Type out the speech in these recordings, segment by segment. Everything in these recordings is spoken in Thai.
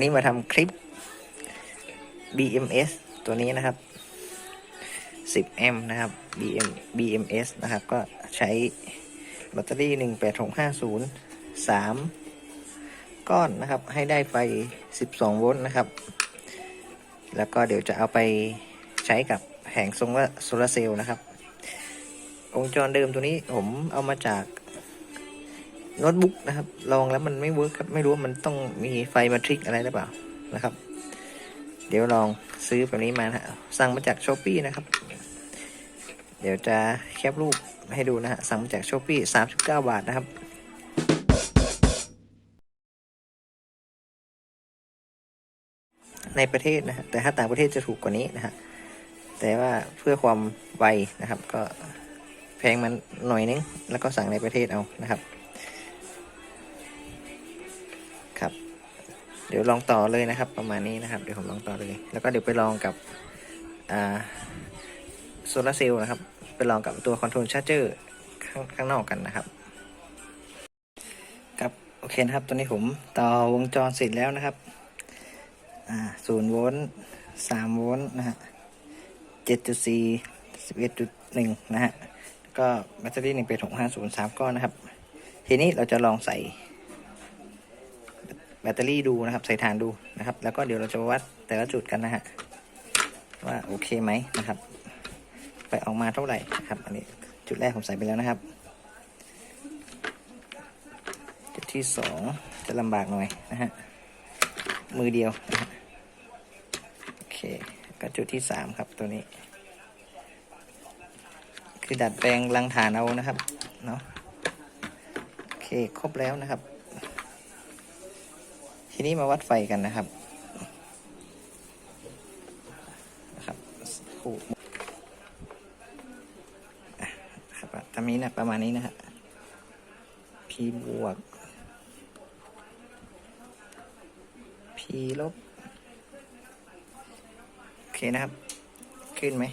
วันนี้มาทำคลิป BMS ตัวนี้นะครับ 10M นะครับ BM BMS นะครับ ก็ใช้แบตเตอรี่ 18650 3 ก้อนนะครับ ให้ได้ไฟ12 โวลต์นะครับ แล้วก็เดี๋ยวจะเอาไปใช้กับแผงทรงโซลาร์เซลล์นะครับวงจรเดิมตัวนี้ผมเอามาจาก โน้ตบุ๊กนะครับ ลองแล้วมันไม่เวิร์กครับ ไม่รู้ว่ามันต้องมีไฟมาทริกอะไรหรือเปล่านะครับ เดี๋ยวลองซื้อแบบนี้มานะฮะสั่งมาจากช้อปปี้นะครับ เดี๋ยวจะแคปรูปให้ดูนะฮะ สั่งมาจากช้อปปี้สามสิบเก้าบาทนะครับในประเทศนะฮะแต่ถ้าต่างประเทศจะถูกกว่านี้นะฮะ แต่ว่าเพื่อความไวนะครับ ก็แพงมันหน่อยนึง แล้วก็สั่งในประเทศเอานะครับ เดี๋ยวลองต่อเลยนะครับ ประมาณนี้นะครับ เดี๋ยวผมลองต่อเลย แล้วก็เดี๋ยวไปลองกับโซลาร์เซลล์นะครับ ไปลองกับตัวคอนโทรลชาร์เจอร์ข้างข้างนอกกันนะครับครับโอเคนะครับ ตอนนี้ผมต่อวงจรเสร็จแล้วนะครับศูนย์โวลต์สามโวลต์นะฮะเจ็ดจุดสี่สิบเอ็ดจุดหนึ่งนะฮะ ก็แบตเตอรี่หนึ่งเป็นหกห้าศูนย์สามก้อนนะครับ ทีนี้เราจะลองใส่ แบตเตอรี่ดูนะครับ ใส่ฐานดูนะครับ แล้วก็เดี๋ยวเราจะวัดแต่ละจุดกันนะฮะว่าโอเคไหมนะครับ ไปออกมาเท่าไหร่นะครับ อันนี้จุดแรกผมใส่ไปแล้วนะครับ จุดที่สองจะลำบากหน่อยนะฮะมือเดียวนะฮะโอเคก็จุดที่สามครับตัวนี้ คือดัดแปลงรังฐานเอานะครับเนาะโอเคครบแล้วนะครับ ทีนี้มาวัดไฟกันนะครับนะครับคู่ครับทำนี้นะประมาณนี้นะฮะ P บวก P ลบ โอเคนะครับ ขึ้นไหม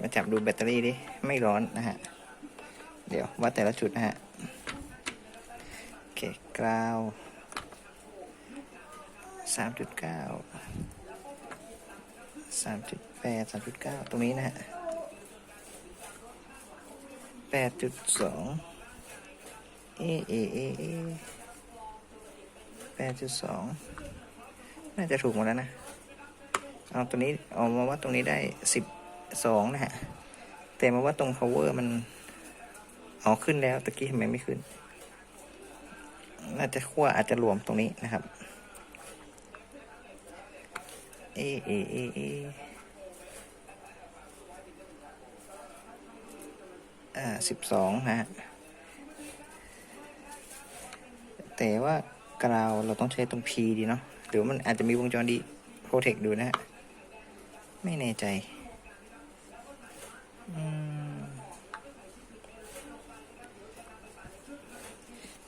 มาจับดูแบตเตอรี่ดิ ไม่ร้อนนะฮะ เดี๋ยววัดแต่ละจุดนะฮะ โอเคกราว สามจุดเก้าสามจุดแปดสามจุดเก้าตรงนี้นะฮะแปดจุดสองเอเอเอเอแปดจุดสองน่าจะถูกหมดแล้วนะ เอาตัวนี้เอามาว่าตรงนี้ได้สิบสองนะฮะ แต่มาว่าตรง power มันอ๋อขึ้นแล้วตะกี้ทำไมไม่ขึ้น น่าจะขั้วอาจจะรวมตรงนี้นะครับ เอเอเอเออ่าสิบสองนะฮะ แต่ว่ากราวเราต้องใช้ตรง P ดีเนาะหรือมันอาจจะมีวงจรดีโปรเทคดูนะฮะ ไม่แน่ใจอืม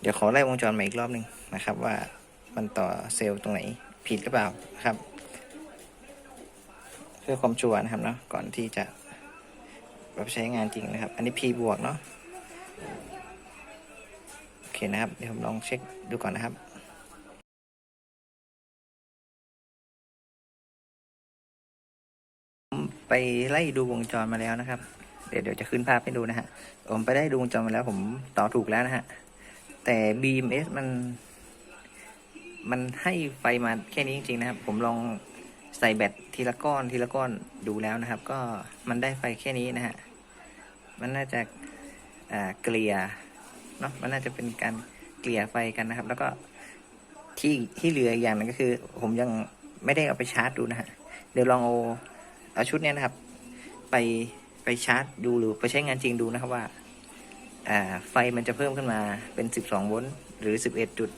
เดี๋ยวขอไล่วงจรมาอีกรอบหนึ่งนะครับ ว่ามันต่อเซลล์ตรงไหนผิดหรือเปล่านะครับ พื่อความชัวร์นะครับเนาะก่อนที่จะแบบใช้งานจริงนะครับ อันนี้ P บวกเนาะโอเคนะครับ เดี๋ยวผมลองเช็คดูก่อนนะครับไปไล่ดูวงจรมาแล้วนะครับ เดี๋ยวเดี๋ยวจะขึ้นภาพให้ดูนะฮะ ผมไปได้ดูวงจรมาแล้ว ผมต่อถูกแล้วนะฮะ แต่ BMS มัน มันให้ไฟมาแค่นี้จริงๆนะครับ ผมลอง ใส่แบตทีละก้อนทีละก้อนดูแล้วนะครับ ก็มันได้ไฟแค่นี้นะฮะ มันน่าจะเกลี่ยเนาะ มันน่าจะเป็นการเกลี่ยไฟกันนะครับ แล้วก็ที่ที่เหลืออย่างนึงก็คือ ผมยังไม่ได้เอาไปชาร์จดูนะฮะ เดี๋ยวลองเอาเอาชุดเนี้ยนะครับ ไปไปชาร์จดูหรือไปใช้งานจริงดูนะครับว่าอ่าไฟมันจะเพิ่มขึ้นมาเป็น 12 โวลต์หรือ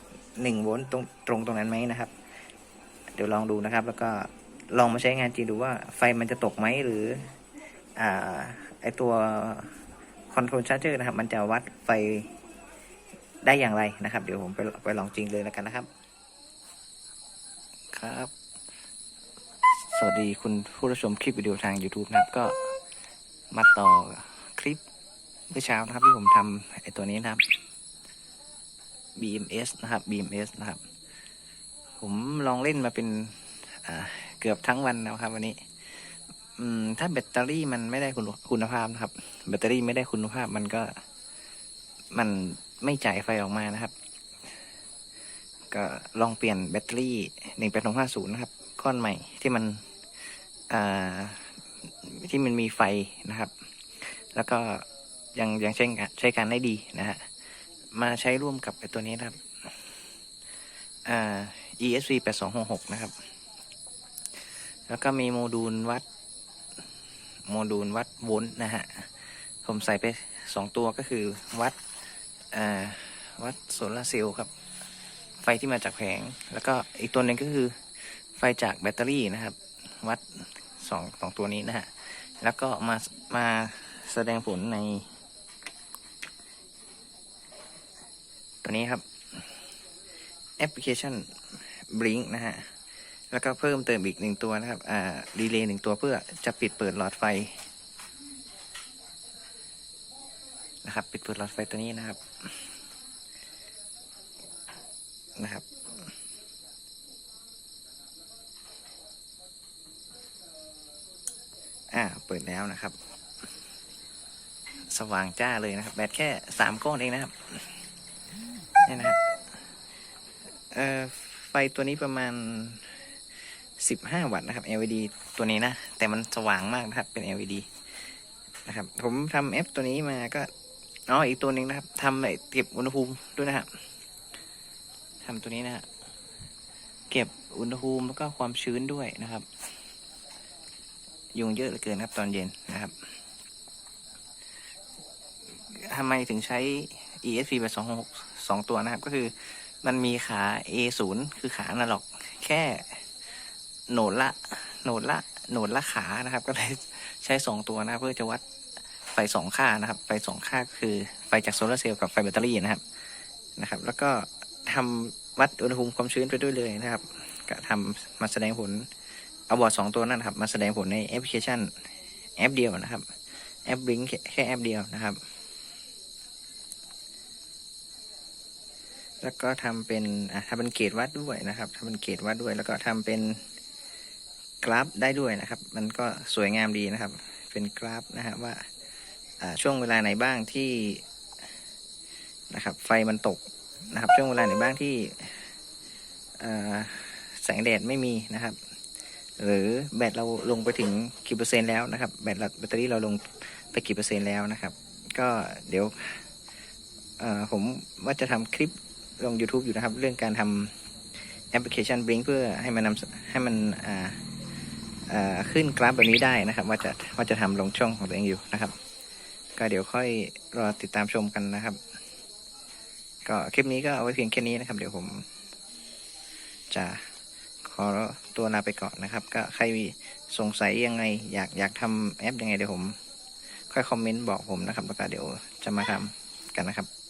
11.1 โวลต์ตรงตรงตรงนั้นไหมนะครับ เดี๋ยวลองดูนะครับแล้วก็ ลองมาใช้งานจริงดูว่าไฟมันจะตกไหมหรือ อ่า ไอตัวคอนโทรลชาร์เจอร์นะครับ มันจะวัดไฟได้อย่างไรนะครับ เดี๋ยวผมไปไปลองจริงเลยแล้วกันนะครับ ครับ สวัสดีคุณผู้ชมคลิปวิดีโอทาง YouTube นะครับ ก็มาต่อคลิปเมื่อเช้านะครับที่ผมทำไอตัวนี้นะครับ BMS นะครับ BMS นะครับผผมลองเล่นมาเป็นอ่า เกือบทั้งวันแล้วครับ วันนี้ อืม ถ้าแบตเตอรี่มันไม่ได้คุณคุณภาพนะครับ แบตเตอรี่ไม่ได้คุณภาพมันก็ มันไม่จ่ายไฟออกมานะครับ ก็ลองเปลี่ยนแบตเตอรี่หนึ่งแปดหกห้าศูนย์นะครับ ก้อนใหม่ที่มันอ่าที่มันมีไฟนะครับ แล้วก็ยังยังใช้ใช้การได้ดีนะฮะ มาใช้ร่วมกับไอตัวนี้นะครับ อ่า ESV 8266 นะครับ แล้วก็มีโมดูลวัด โมดูลวัดโวลต์นะฮะ ผมใส่ไปสองตัวก็คือวัดวัดโซลาร์เซลล์ครับ ไฟที่มาจากแผง แล้วก็อีกตัวหนึ่งก็คือไฟจากแบตเตอรี่นะครับ วัดสองสองตัวนี้นะฮะ แล้วก็มามาแสดงผลใน ตัวนี้ครับแอปพลิเคชัน Blink นะฮะ แล้วก็เพิ่มเติมอีกหนึ่งตัวนะครับ อ่าดีเลย์หนึ่งตัวเพื่อจะปิดเปิดหลอดไฟนะครับ ปิดเปิดหลอดไฟตัวนี้นะครับ นะครับ อ่า เปิดแล้วนะครับ สว่างจ้าเลยนะครับ แบตแค่สามก้อนเองนะครับ นี่นะครับ เอ่อ ไฟตัวนี้ประมาณ สิบห้าวัตต์นะครับ LED ตัวนี้นะ แต่มันสว่างมากนะครับ เป็น LED นะครับ ผมทำแอปตัวนี้มาก็อ๋ออีกตัวหนึ่งนะครับทำเก็บอุณหภูมิด้วยนะครับทำตัวนี้นะฮะเก็บอุณหภูมิแล้วก็ความชื้นด้วยนะครับ ยุงเยอะเหลือเกินครับตอนเย็นนะครับทำไมถึงใช้ ESP แบบสองหกสองตัวนะครับ ก็คือมันมีขา A ศูนย์คือขาอนาล็อก แค่ โหนดละโหนดละโหนดละขานะครับ ก็เลยใช้สองตัวนะครับ เพื่อจะวัดไฟสองค่านะครับ ไฟสองค่าก็คือไฟจากโซลาร์เซลล์กับไฟแบตเตอรี่นะครับนะครับ แล้วก็ทำวัดอุณหภูมิความชื้นไปด้วยเลยนะครับ ก็ทำมาแสดงผลเอาบอร์ดสองตัวนั้นนะครับ มาแสดงผลในแอปพลิเคชันแอปเดียวนะครับแอปบลิงแค่แอปเดียวนะครับ แล้วก็ทำเป็นอะทำเป็นเกรดวัดด้วยนะครับทำเป็นเกรดวัดด้วย แล้วก็ทำเป็น กราฟได้ด้วยนะครับ มันก็สวยงามดีนะครับ เป็นกราฟนะฮะว่าอ่าช่วงเวลาไหนบ้างที่นะครับ ไฟมันตกนะครับ ช่วงเวลาไหนบ้างที่แสงแดดไม่มีนะครับ หรือแบตเราลงไปถึงกี่เปอร์เซ็นต์แล้วนะครับ แบตแบตเตอรี่เราลงไปกี่เปอร์เซ็นต์แล้วนะครับ ก็เดี๋ยวผมว่าจะทำคลิปลง YouTube อยู่นะครับ เรื่องการทำแอปพลิเคชัน Blink เพื่อให้มันนำให้มันอ่า ขึ้นกราฟแบบนี้ได้นะครับ ว่าจะว่าจะทำลงช่องของตัวเองอยู่นะครับ ก็เดี๋ยวค่อยรอติดตามชมกันนะครับ ก็คลิปนี้ก็เอาไว้เพียงแค่นี้นะครับ เดี๋ยวผม จะขอตัวลาไปก่อนนะครับ ก็ใครสงสัยยังไง อยากอยากทำแอปยังไงเดี๋ยวผม ค่อยคอมเมนต์บอกผมนะครับแล้วก็เดี๋ยวจะมาทำกันนะครับ